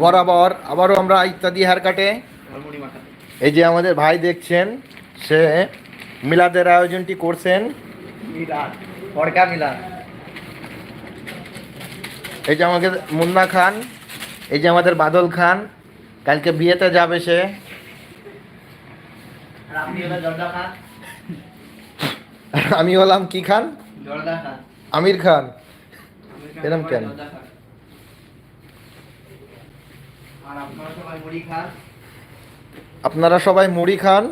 বরাবর আবারও আমরা ইত্যাদি হেয়ার কাটে এই যে আমাদের ভাই দেখছেন সে মিলাদের আয়োজনটি করছেন। এই যে আমাদের মুন্না খান এই যে আমাদের বাদল খান কালকে বিয়েতে যাবে সে। আমি হলাম কি খান? আমির খান। এরম কেন? জর্দা খান। আর আপনারা সবাই মুড়ি খান।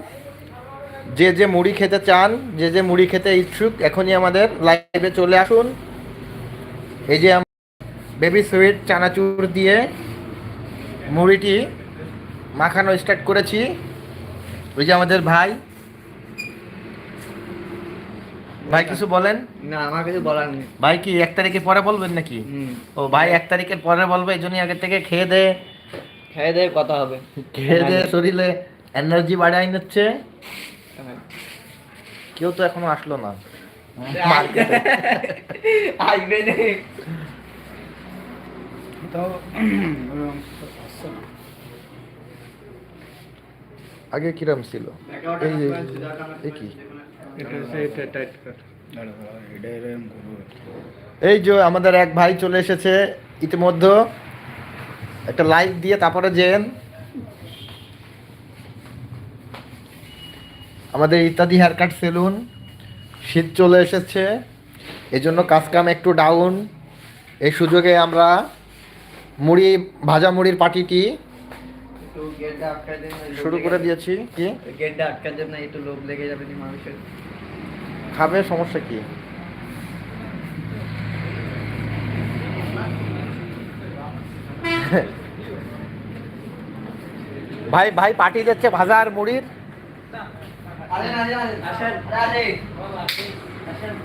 যে যে মুড়ি খেতে চান যে যে মুড়ি খেতে ইচ্ছুক এখনই আমাদের লাইভে চলে আসুন। এই যে বেবি সুইট চানাচুর দিয়ে মুড়িটি মাখানো স্টার্ট করেছি। ওই যে আমাদের ভাই। ভাই কিছু বলেন? না আমার কিছু বলার নেই। ভাই কি এক তারিখে পরে বলবেন নাকি? ও ভাই এক তারিখের পরে বলবে এই জন্যই আগে থেকে খেয়ে দে। খেয়ে দিয়ে কথা হবে। খেয়ে দে শরীরে এনার্জি বাড়াই নিচ্ছে। কেউ তো এখনও আসলো না। আসবে নে আগে কিরম ছিল? এই যে কি? এই যে আমাদের এক ভাই চলে এসেছে ইতিমধ্যে। একটা লাইক দিয়ে তারপরে যেন আমাদের ইত্যাদি হেয়ার কাট সেলুন শীত চলে এসেছে। এই এজন্য কাজকাম একটু ডাউন এই সুযোগে আমরা মুড়ি ভাজা মুড়ির লোক শুরু করে দিয়েছি। কি? গেটটা একটু লোক লেগে যাবে নি মানুষের। খাবে সমস্যা কি? ভাই ভাই পার্টি দিচ্ছে ভাজা আর মুড়ির আসেন আসেন আসেন আসেন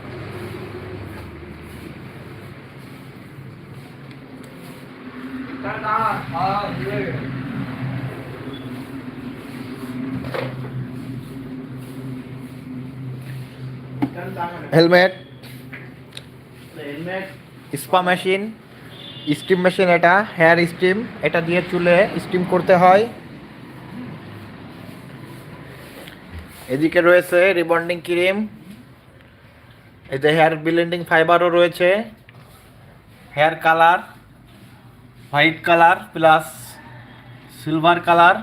স্টিম মেশিন এটা হেয়ার স্টিম এটা দিয়ে চুলে স্টিম করতে হয়। এদিকে রয়েছে রিবন্ডিং ক্রিম এই যে হেয়ার ব্লেন্ডিং ফাইবারও রয়েছে hair colour white colour plus silver colour.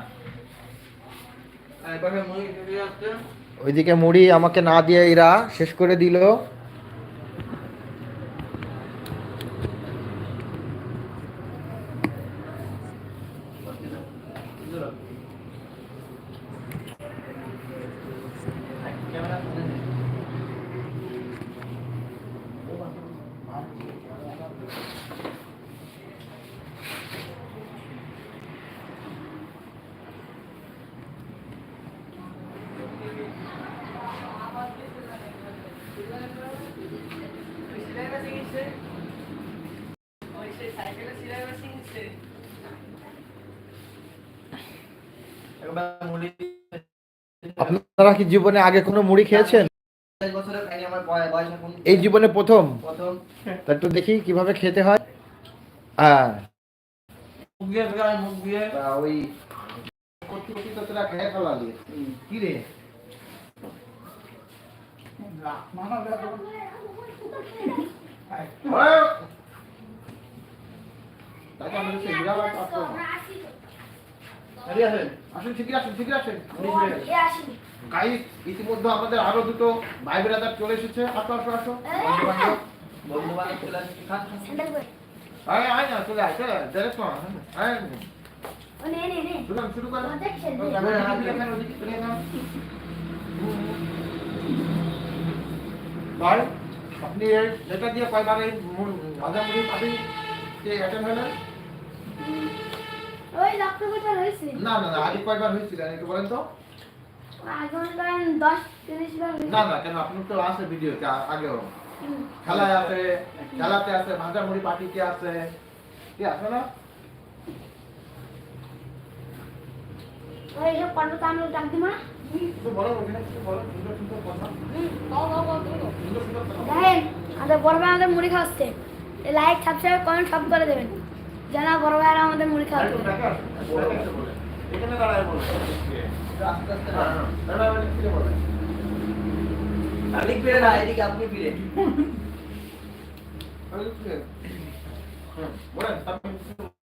ওইদিকে মুড়ি আমাকে না দিয়ে এরা শেষ করে দিল। আপনারা কি জীবনে আগে কোনো মুড়ি খেয়েছেন আমার এই জীবনে প্রথম একটু দেখি কীভাবে খেতে হয় হ্যাঁ তাকে আমাদের সে বিড়াল আছে, আসো না। দাঁড়িয়ে আছেন আসুন শিগগির আসুন শিগগির আসুন। গাইস ইতিমধ্যে আমাদের আরও দুটো ভাই ব্রাদার চলে এসেছে। আসো আসো আসো। বন্ধু বান্ধব। চলে আসছে খান। আয় আয় না চলে আয় চলে আয়। ডাইরেক্ট না আয় শুরু কর। ভাই আপনি এই এটা দিয়ে কয়বার এই মু- ভাজা মুড়ি পাবি কে অ্যাটেন্ড হলেন? ওই রক্ত কোটা হয়েছে না না না আগে কয়বার হয়েছিল একটু বলেন তো। না না কেন আপনি আছে ভিডিওতে আগেও। খেলায় আছে খেলাতে আছে ভাজা মুড়ি পার্টিতে আছে। কি আছে না? ওই সব ডাক আমাদের বড় আমাদের খাওয়াচ্ছে। লাইক সাবস্ক্রাইব কমেন্ট সব করে দেবেন। জানা বড় ভাইরা আমাদের মুড়ি খাওয়াতে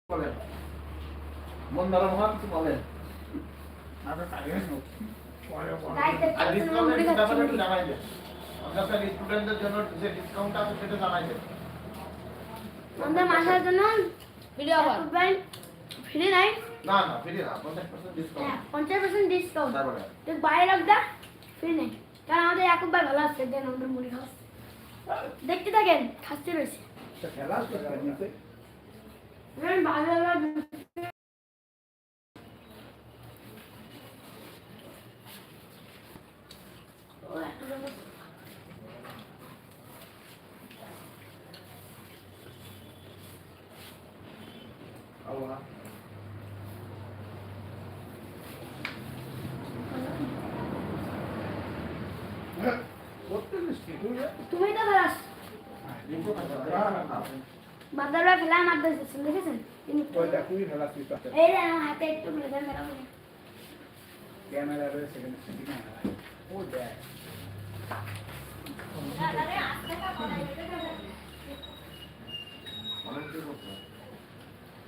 বলেন। মন নরম হওয়া কিছু বলেন। মুড়ি। জানাই দেন। আপনার স্টুডেন্টদের জন্য যে ডিসকাউন্টটা আছে সেটা জানাই দেন। আমাদের মাসার জন্য ভিডিও ভাই ফ্রি নাই না না ফিরে না পঞ্চাশ পার্সেন্ট ডিসকাউন্ট হ্যাঁ পঞ্চাশ পার্সেন্ট ডিসকাউন্ট তারপরে? তুই বাইরে রাখদা ফ্রি নেই কারণ আমাদের একুব ভাই ভালো আছে দেন আমাদের মুড়ি খাওয়া। দেখতে থাকেন খাচ্ছে রয়েছে। এবার ভালো তুমি তো খালাস বাদাররা ফেলা মার দিয়েছেন দেখেছেন? তিনি এই রে আমার হাতে একটু খুলে দেন মেরা বলে। কি তুই যে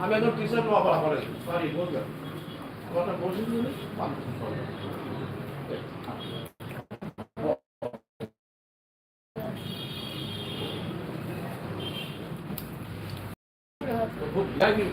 আমি একজন টিচার নোয়া পড়া করে সরি বলবেন আমার বলছি বসে বসে পানি কি করে করেন প্রত্যেকদিন না কি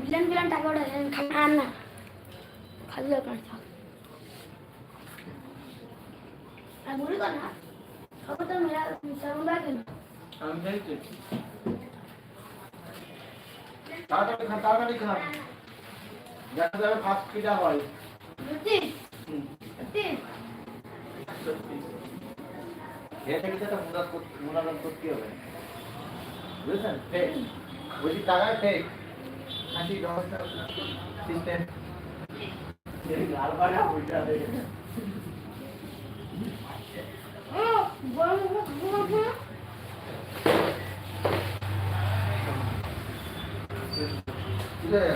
বিলেন বিলেন টাকা ওটা খানা না খালি দরকার তাড়াতাড়ি তাড়াতাড়ি দেখা যাবে ফার্স্ট কিটা হয়। তো করতে হবে। বুঝেছেন? ফেক বলছি টাকায় ফেক হাসি সিস্টেম লাল পাড়া উল্টা দেয় ও বড় মুখ মুখ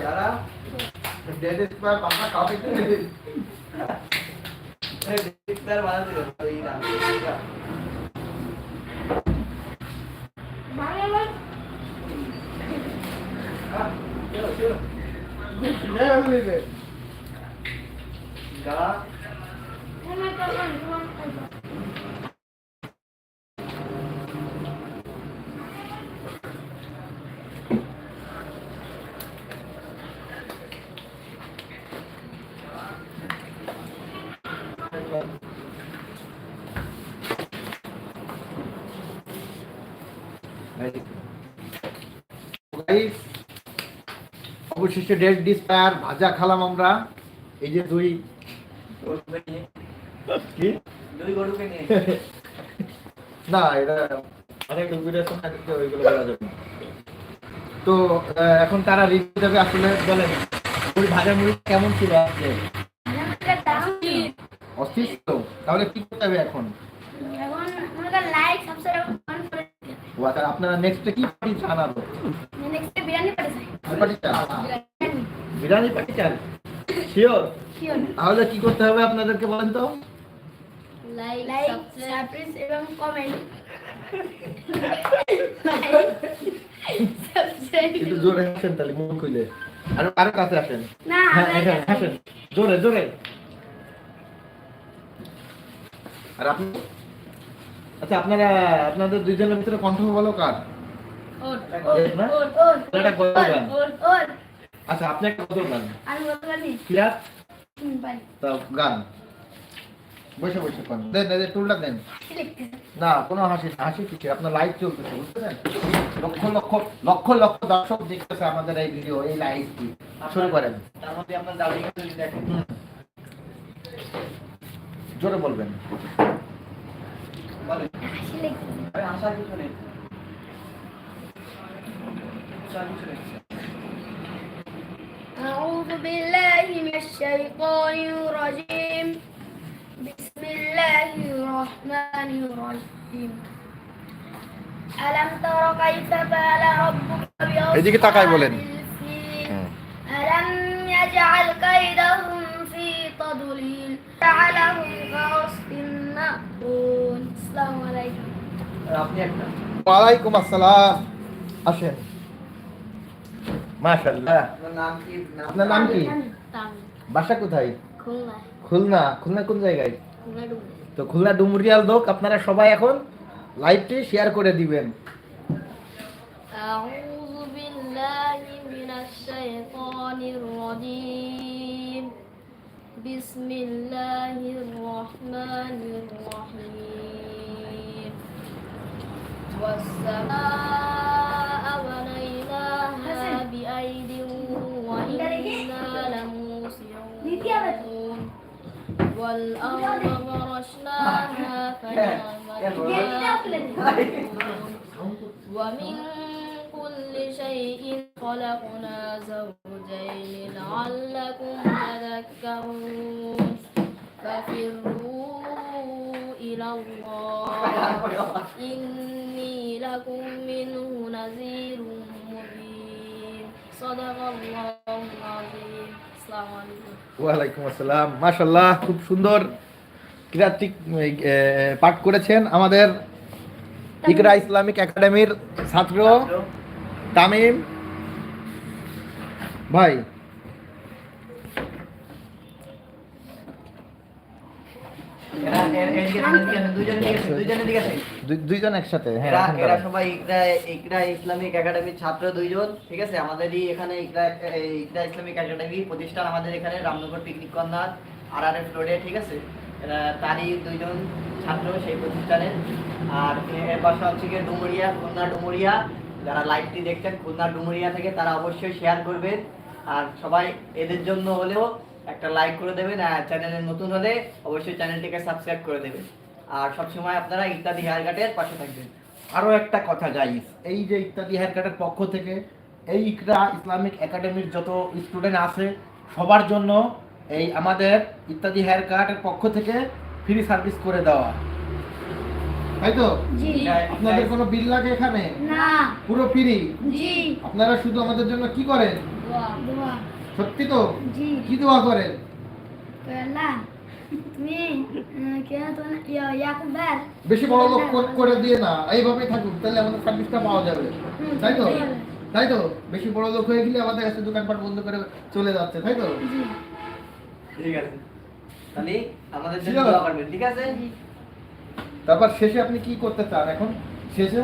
দাদা ডেড স্কোয়ার পাপা কাপে ডিক্টার বানাতে হবে এই না ভালো ভালো দাদা তোমার তো তোমার অবশেষে ডেড ডিসপায়ার ভাজা খালাম আমরা। এই যে দুই কি? না এটা অনেক ডুবিরেশন ওইগুলো বলা যাবে তো এখন তারা রিভিউ দেবে আসলে বলেন মুড়ি ভাজা মুড়ি কেমন ছিল আজকে? অস্থির তাহলে কি করতে হবে এখন? আচ্ছা আপনারা নেক্সটে কি পার্টি আরও নেক্সট বিরিয়ানি পার্টি চান বিরিয়ানি। পার্টি চান শিওর শিওর তাহলে কি করতে হবে আপনাদেরকে বলেন তো? লাইক সাবস্ক্রাইব এবং কমেন্ট একটু জোরে হাসেন তাহলে মুখ খুলে। আর আরও কাছে আসেন। না হ্যাঁ এখানে জোরে জোরে। আর আপনি? আচ্ছা আপনারা আপনাদের দুইজনের ভিতরে কণ্ঠ বলো কার? আচ্ছা আপনি একটা গজল গান ক্লিয়ার? তা গান। বসে বসে কোন। দেন দেন টুলটা দেন। না কোনো হাসি হাসি কিছু আপনার লাইভ চলতেছে বুঝতেছেন লক্ষ লক্ষ লক্ষ লক্ষ দর্শক দেখতেছে আমাদের এই ভিডিও এই লাইভটি শুরু করেন। তার মধ্যে আপনার হুম। জোরে বলবেন। বলেন হাসি লিখতে আরে আসার কিছু নেই আসার কিছু নেই। أعوذ بالله من الشيطان الرجيم بسم الله الرحمن الرحيم ألم تر كيف فعل ربك এদিকে তাকায় বলেন। الفيل ألم يجعل كيدهم في تضليل جعلهم كعصف مأكول السلام عليكم আর আপনি একটা ওয়ালাইকুম আসসালাম আসেন মাশাআল্লাহ আপনার নাম কি নাম আপনার নাম কি বাসা কোথায় খুলনা খুলনা খুলনা কোন জায়গায় খুলনা ডুবে তো খুলনা ডুমুরিয়াল লোক আপনারা সবাই এখন লাইভটি শেয়ার করে দিবেন أعوذ بالله من الشيطان الرجيم بسم الله الرحمن الرحيم والسماء والأرض فرشناها ومن كل شيء خلقنا زوجين لعلكم تذكرون ففروا إلى الله إني لكم منه نذير مبين صدق الله العظيم ওয়ালাইকুম আসসালাম। মাশাল্লাহ খুব সুন্দর ক্রান্তিক পাঠ করেছেন আমাদের ইকরা ইসলামিক একাডেমির ছাত্র তামিম। ভাই। এদিকে দিকে আসেন, দিকে দুইজন একসাথে হ্যাঁ এরা। সবাই ইকরা ইকরা ইসলামিক একাডেমির ছাত্র দুইজন ঠিক আছে? আমাদেরই এখানে ইকরা ইকরা ইসলামিক একাডেমি প্রতিষ্ঠান আমাদের এখানে রামনগর পিকনিক কর্নার আর আর এফ রোডে ঠিক আছে? এরা তারই দুইজন ছাত্র সেই প্রতিষ্ঠানের আর এর পাশে হচ্ছে গিয়ে ডুমুরিয়া খুলনা ডুমুরিয়া। যারা লাইভটি দেখছেন খুলনা ডুমুরিয়া থেকে তারা অবশ্যই শেয়ার করবেন। আর সবাই এদের জন্য হলেও একটা লাইক করে দেবেন আর চ্যানেলে নতুন হলে অবশ্যই চ্যানেলটিকে সাবস্ক্রাইব করে দেবেন। আর সবসময় আপনারা ইত্যাদি হেয়ার কাটের পাশে থাকবেন। আরও একটা কথা গাইস এই যে ইত্যাদি হেয়ার কাটের পক্ষ থেকে এই ইকরা ইসলামিক একাডেমির যত স্টুডেন্ট আছে সবার জন্য এই আমাদের ইত্যাদি হেয়ার কাটের পক্ষ থেকে ফ্রি সার্ভিস করে দেওয়া। তাই তো? আপনাদের কোনো বিল লাগে এখানে? না। পুরো ফ্রি আপনারা শুধু আমাদের জন্য কি করেন? সত্যি তো? কি দোয়া করেন? বেশি বড় লোক করে দিয়ে না এইভাবেই থাকুক তাহলে আমাদের সার্ভিসটা পাওয়া যাবে। তাই তো? তাই তো? বেশি বড় লোক হয়ে গেলে আমাদের কাছে দোকানপাট বন্ধ করে চলে যাচ্ছে তাই তো? ঠিক আছে। তাহলে আমাদের ঠিক জন্য আছে। দোয়া করবেন ঠিক আছে? তারপর শেষে আপনি কি করতে চান এখন? শেষে?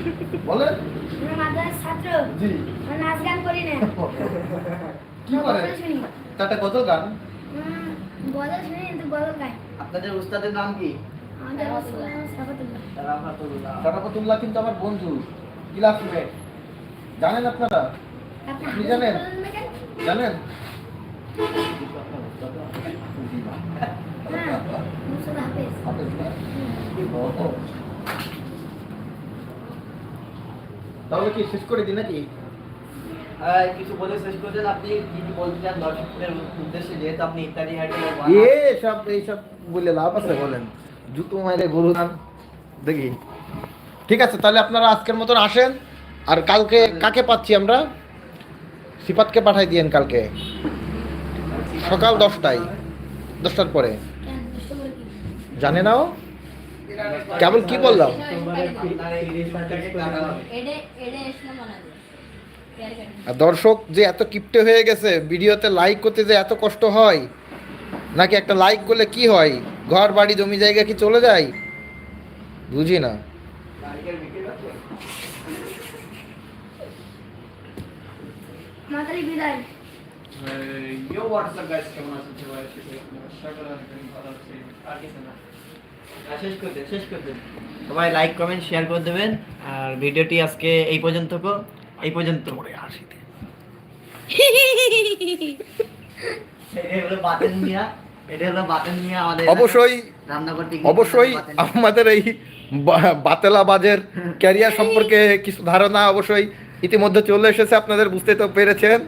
বলেন আমরা মাদ্রাসার ছাত্র? জি। আমরা নাচ গান করি না। কি করেন গজল কত গান? গজল শুনি কিন্তু গজল গাই। আপনাদের উস্তাদের নাম কি? সারাফতুল্লাহ কিন্তু আমার বন্ধু ক্লাসমেট জানেন আপনারা? আপনি জানেন? জানেন? হ্যাঁ হাফেজ হাফেজ না? হুম। ও। তাহলে কি শেষ করে দিন নাকি? আহ, কিছু বলে শেষ করছেন আপনি কি কি বলতে চান? দর্শকদের উদ্দেশ্যে যেহেতু আপনি ইত্যাদি হাটে এ এইসব বলে লাভ আছে বলেন। জুতো মাইরে গরু দান দেখি। ঠিক আছে তাহলে আপনারা আজকের মতন আসেন। আর কালকে কাকে পাচ্ছি আমরা? সিফাতকে পাঠাই দিয়েন কালকে। সকাল দশটায় দশটার পরে। জানে না ও কেবল কি বললাম? দর্শক যে এত কিপটে হয়ে গেছে ভিডিওতে লাইক করতে যে এত কষ্ট হয় নাকি একটা লাইক করলে কি হয়? ঘর বাড়ি জমি জায়গা কি চলে যায়? বুঝি না। হোয়াটসঅ্যাপ গাইস কেমন আছেন? সবাই ভালো আর কিছু না। শেষ করে দেন শেষ করে দেন সবাই লাইক কমেন্ট শেয়ার করে দেবেন। আর ভিডিওটি আজকে এই পর্যন্ত এই পর্যন্ত। মিয়া। আমাদের অবশ্যই অবশ্যই আমাদের এই বা- বাতেলা বাজের ক্যারিয়ার সম্পর্কে কিছু ধারণা অবশ্যই ইতিমধ্যে চলে এসেছে আপনাদের বুঝতে তো পেরেছেন।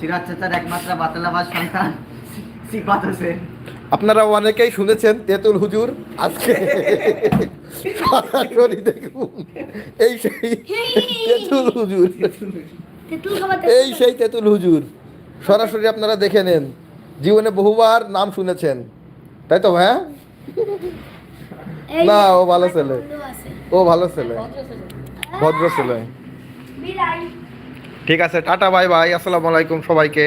সিরাজ চাচার একমাত্র বাতেলাবাজ সন্তান সিফাত হোসেন। আপনারা অনেকেই শুনেছেন তেঁতুল হুজুর আজকে সরাসরি দেখুন এই সেই তেঁতুল হুজুর। এই সেই তেঁতুল হুজুর সরাসরি আপনারা দেখে নেন জীবনে বহুবার নাম শুনেছেন তাই তো হ্যাঁ? না, ও ভালো ছেলে। ও ভালো ছেলে। ভদ্র ছেলে। ঠিক আছে টাটা বাই বাই আসসালামু আলাইকুম সবাইকে।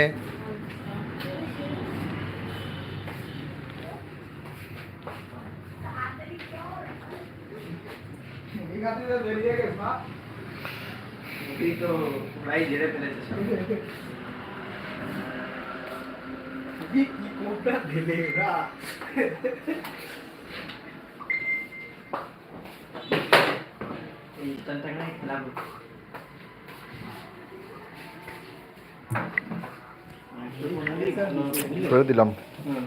এই তো প্রায় জেরে ফেলেছে সব। কি কি কোনটা দিলে না এই স্টানটাকে খেলাবো করে দিলাম হুম